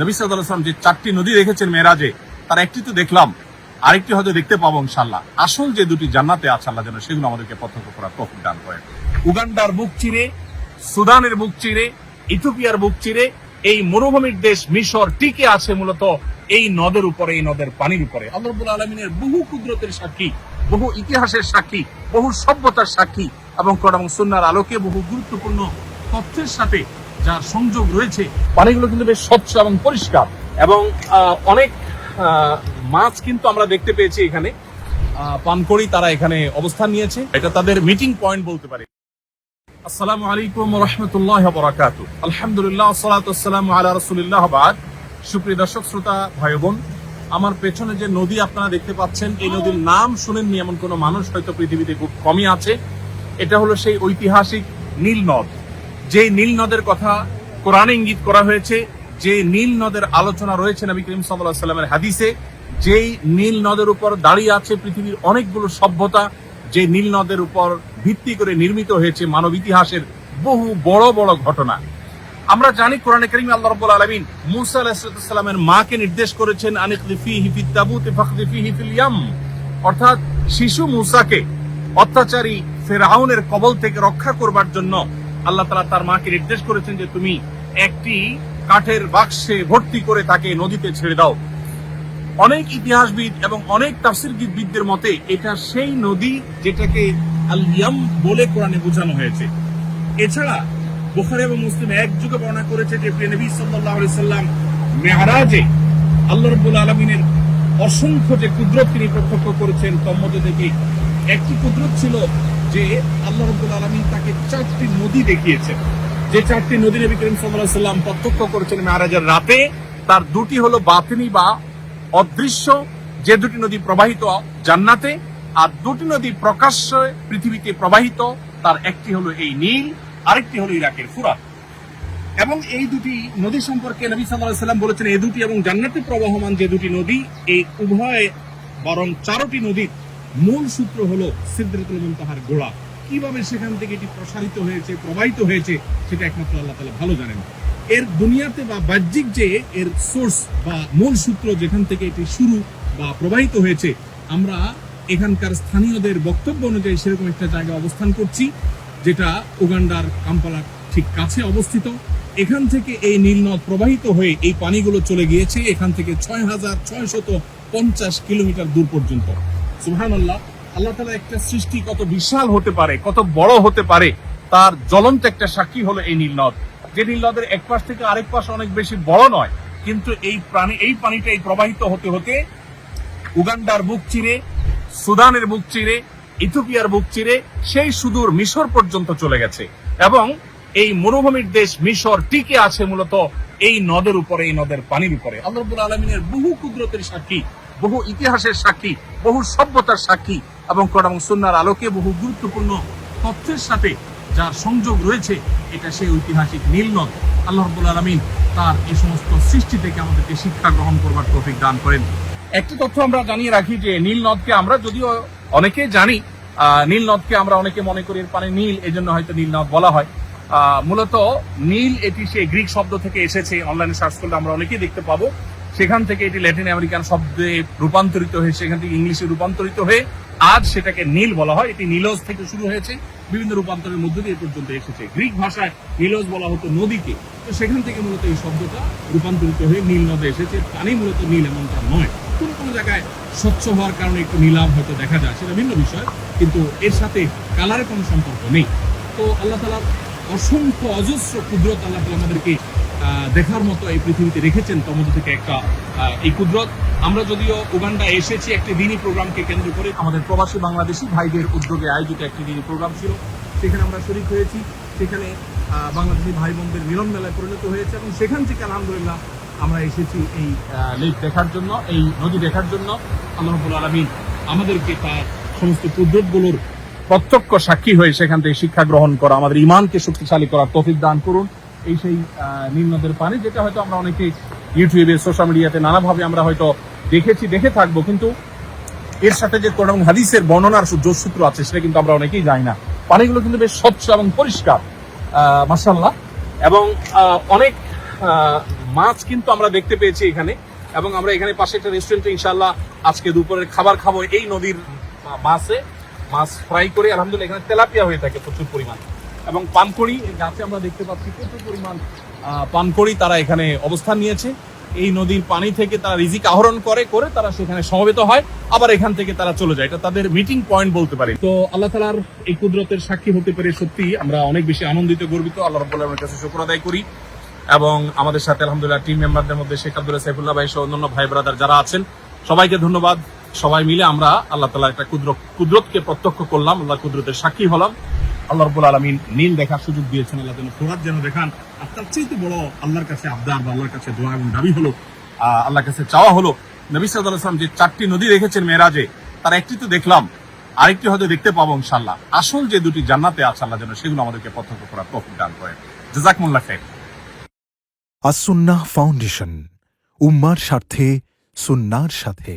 নবী সাল্লাম যে চারটি নদী দেখেছেন মেরাজে তার একটি তো দেখলাম, আরেকটি হয়তো দেখতে পাবো ইনশাল্লাহ আসল যে দুটি জান্নাতে আছে আল্লাহ যেন সেগুলো আমাদেরকে প্রত্যক্ষ করার তফিক দান করেন। উগান্ডার বুক চিরে, সুদানের বুক চিরে, ইথিওপিয়ার বুক চিরে, এই মরুভূমির দেশ মিশর টিকে আছে মূলত এই নদের উপরে, এই নদের পানির উপরে। আল্লাহ রব্বুল আলমিনের বহু কুদরতের সাক্ষী, বহু ইতিহাসের সাক্ষী, বহু সভ্যতার সাক্ষী এবং এবং সুন্নার আলোকে বহু গুরুত্বপূর্ণ তথ্যের সাথে যার সংযোগ রয়েছে, পানিগুলো কিন্তু বেশ স্বচ্ছ এবং পরিষ্কার। এবং অনেক মাছ কিন্তু আমরা দেখতে পেয়েছি এখানে। পানকড়ি তারা এখানে অবস্থান নিয়েছে। এটা তাদের মিটিং পয়েন্ট বলতে পারে। আসসালামু আলাইকুম রহমতুল্লাহ বরাকাতু। আলহামদুলিল্লাহ সালাতাম আলা রসুলিল্লাহ বাদ। সুপ্রিয় দর্শক, শ্রোতা ভাই বোন আমার পেছনে যে নদী আপনারা দেখতে পাচ্ছেন, এই নদীর নাম শুনেননি এমন কোনো মানুষ, হয়তো পৃথিবীতে খুব কমই আছে। এটা হলো সেই ঐতিহাসিক নীল নদ। যে নীল নদের কথা কোরআনে ইঙ্গিত করা হয়েছে, যে নীল নদের আলোচনা রয়েছে নবী করিম সাল্লাহ সাল্লামের হাদিসে, যেই নীল নদের উপর দাঁড়িয়ে আছে পৃথিবীর অনেকগুলো সভ্যতা, যে নীল নদের উপর ভিত্তি করে নির্মিত হয়েছে মানব ইতিহাসের বহু বড় বড় ঘটনা। আমরা জানি কোরআনে করিম আল্লাহ রাব্বুল আলামিন মুসা মাকে নির্দেশ করেছেন আনিকলিফি হিফিত তাবুত ফাখলিফি হিফিল অর্থাৎ শিশু মুসাকে অত্যাচারী ফেরাউনের কবল থেকে রক্ষা করবার জন্য আল্লাহ তাআলা তার মাকে নির্দেশ করেছেন যে তুমি একটি কাঠের বাক্সে ভর্তি করে তাকে নদীতে ছেড়ে দাও। অনেক ইতিহাসবিদ এবং অনেক তাফসিরবিদদের মতে এটা সেই নদী যেটাকে আল ইয়াম বলে কোরআনে বোঝানো হয়েছে। এছাড়া বুখারী এবং মুসলিম এক যুগে বর্ণনা করেছে যে প্রিয় নবী আলাইহি সাল্লাম মেহরাজে আল্লাহ রাব্বুল আলামিনের অসংখ্য যে কুদরত তিনি প্রত্যক্ষ করেছেন মধ্যে থেকে একটি কুদরত ছিল যে আল্লাহ রাব্বুল আলামিন তাকে চারটি নদী দেখিয়েছেন। যে চারটি নদী নবী করিম আলাইহি সাল্লাম প্রত্যক্ষ করেছেন মেহরাজের রাতে। তার দুটি হলো বাতিনি বা অদৃশ্য, যে দুটি নদী প্রবাহিত জান্নাতে, আর দুটি নদী প্রকাশ্যে পৃথিবীতে প্রবাহিত। তার একটি হলো এই নীল, আরেকটি হলো ইরাকের ফুরাত। এবং এই দুটি নদী সম্পর্কে নবী আলাইহি সাল্লাম বলেছেন এই দুটি এবং জান্নাতে প্রবাহমান যে দুটি নদী এই উভয় বরং চারটি নদীর মূল সূত্র হলো সিদ্ধাতুল মুনতাহার গোড়া। কীভাবে সেখান থেকে এটি প্রসারিত হয়েছে, প্রবাহিত হয়েছে, সেটা একমাত্র আল্লাহ তালা ভালো জানেন। এর দুনিয়াতে বা বাহ্যিক যে এর সোর্স বা মূল সূত্র যেখান থেকে এটি শুরু বা প্রবাহিত হয়েছে, আমরা এখানকার স্থানীয়দের বক্তব্য অনুযায়ী সেরকম একটা জায়গায় অবস্থান করছি, যেটা উগান্ডার কাম্পালার ঠিক কাছে অবস্থিত। এখান থেকে এই নীলনদ প্রবাহিত হয়ে এই পানিগুলো চলে গিয়েছে এখান থেকে ছয় হাজার ছয় শত পঞ্চাশ কিলোমিটার দূর পর্যন্ত। সুহান আল্লাহ তালা একটা সৃষ্টি কত বিশাল হতে পারে, কত বড় হতে পারে, তার জ্বলন্ত একটা সাক্ষী হলো এই নীলনদ যে নীলনদের এক পাশ থেকে আরেক পাশ অনেক বেশি বড় নয়, কিন্তু এই প্রাণী, এই পানিটা এই প্রবাহিত হতে হতে উগান্ডার বুক চিরে, সুদানের বুক চিরে, ইথিওপিয়ার বুক চিরে সেই সুদূর মিশর পর্যন্ত চলে গেছে। এবং এই মরুভূমির দেশ মিশর টিকে আছে মূলত এই নদের উপরে, এই নদের পানির উপরে। আল্লাহ আলমিনের বহু কুদরতের সাক্ষী বহু ইতিহাসের সাক্ষী, বহু সভ্যতার সাক্ষী এবং এবং সুন্নার আলোকে বহু গুরুত্বপূর্ণ তথ্যের সাথে যার সংযোগ রয়েছে, এটা সেই ঐতিহাসিক নীলনদ আল্লাহ রাব্বুল আলমিন তার এই সমস্ত সৃষ্টি থেকে আমাদেরকে শিক্ষা গ্রহণ করবার তৌফিক দান করেন। একটি তথ্য আমরা জানিয়ে রাখি যে নীল নদকে আমরা যদিও অনেকে জানি নীল নদকে আমরা অনেকে মনে করি এর পানি নীল, এজন্য হয়তো নীল নদ বলা হয়। মূলত নীল এটি সেই গ্রিক শব্দ থেকে এসেছে, অনলাইনে সার্চ করলে আমরা অনেকেই দেখতে পাবো। সেখান থেকে এটি ল্যাটিন আমেরিকান শব্দে রূপান্তরিত হয়ে, সেখান থেকে ইংলিশে রূপান্তরিত হয়ে, আজ সেটাকে নীল বলা হয়। এটি নীলজ থেকে শুরু হয়েছে। বিভিন্ন রূপান্তরের মধ্য দিয়ে পর্যন্ত এসেছে। গ্রিক ভাষায় নীলজ বলা হতো নদীকে। তো সেখান থেকে মূলত এই শব্দটা রূপান্তরিত হয়ে নীল নদে এসেছে। পানি মূলত নীল এমনটা নয়। কোন কোনো জায়গায় স্বচ্ছ হওয়ার কারণে একটু নীলাভ হয়তো দেখা যায়, সেটা ভিন্ন বিষয়। কিন্তু এর সাথে কালারের কোনো সম্পর্ক নেই। তো আল্লাহ তালা অসংখ্য অজস্র কুদরত আল্লাহ তালা আমাদেরকে দেখার মতো এই পৃথিবীতে রেখেছেন মধ্যে থেকে একটা এই কুদরত। আমরা যদিও উগান্ডা এসেছি একটি দিনই প্রোগ্রামকে কেন্দ্র করে, আমাদের প্রবাসী বাংলাদেশি ভাইদের উদ্যোগে আয়োজিত একটি দিনই প্রোগ্রাম ছিল। সেখানে আমরা শরিক হয়েছি। সেখানে বাংলাদেশি ভাই বোনদের মিলন মেলায় পরিণত হয়েছে এবং সেখান থেকে আলহামদুলিল্লাহ আমরা এসেছি এই লেক দেখার জন্য, এই নদী দেখার জন্য। আল্লাহ রাব্বুল আলামিন আমাদেরকে তার সমস্ত কুদরতগুলোর প্রত্যক্ষ সাক্ষী হয়ে সেখান থেকে শিক্ষা গ্রহণ করা, আমাদের ইমানকে শক্তিশালী করার তৌফিক দান করুন। এই সেই আহ, নীল নদের পানি যেটা হয়তো আমরা অনেকে ইউটিউবে সোশ্যাল মিডিয়াতে নানাভাবে আমরা হয়তো দেখেছি দেখে থাকব কিন্তু এর সাথে যে কোরআন হাদিসের বর্ণনার যোগসূত্র আছে সেটা কিন্তু আমরা অনেকেই জানি না। পানিগুলো কিন্তু বেশ স্বচ্ছ এবং পরিষ্কার মাসাল্লাহ এবং অনেক মাছ কিন্তু আমরা দেখতে পেয়েছি এখানে। এবং আমরা এখানে পাশে একটা রেস্টুরেন্টে ইনশাল্লাহ আজকে দুপুরের খাবার খাব এই নদীর মাছে। মাছ ফ্রাই করে আলহামদুলিল্লাহ এখানে তেলাপিয়া হয়ে থাকে প্রচুর পরিমাণ। এবং পানকড়ি গাছে আমরা দেখতে পাচ্ছি প্রচুর পরিমাণ পানকড়ি তারা এখানে অবস্থান নিয়েছে। এই নদীর পানি থেকে তারা রিজিক আহরণ করে করে তারা সেখানে সমবেত হয়। আবার এখান থেকে তারা চলে যায়। এটা তাদের মিটিং পয়েন্ট বলতে পারে। তো আল্লাহ তালার এই কুদরতের সাক্ষী হতে পেরে সত্যি আমরা অনেক বেশি আনন্দিত, গর্বিত। আল্লাহ রব্বুল আলমের কাছে শুক্র আদায় করি। এবং আমাদের সাথে আলহামদুলিল্লাহ টিম মেম্বারদের মধ্যে শেখ আব্দুল্লাহ সাইফুল্লাহ ভাই সহ অন্যান্য ভাই ব্রাদার যারা আছেন, সবাইকে ধন্যবাদ। সবাই মিলে আমরা আল্লাহ তালা একটা কুদরত, কুদরতকে প্রত্যক্ষ করলাম। আল্লাহ কুদরতের সাক্ষী হলাম। আল্লাহ রব্বুল আলমিন নীল দেখার সুযোগ দিয়েছেন, আল্লাহ যেন যেন দেখান। আর তার বড় আল্লাহর কাছে আবদার বা আল্লাহর কাছে দোয়া এবং দাবি হলো আল্লাহর কাছে চাওয়া হলো, নবী সাল্লাম যে চারটি নদী রেখেছেন মেয়েরাজে, তার একটি তো দেখলাম, আরেকটি হয়তো দেখতে পাবো ইনশাল্লাহ আসল যে দুটি জান্নাতে আছে আল্লাহ যেন সেগুলো আমাদেরকে প্রত্যক্ষ করার তফিক দান করেন। জাজাকমুল্লাহ খাই আসুন্নাহ ফাউন্ডেশন, উম্মার স্বার্থে, সুন্নার সাথে।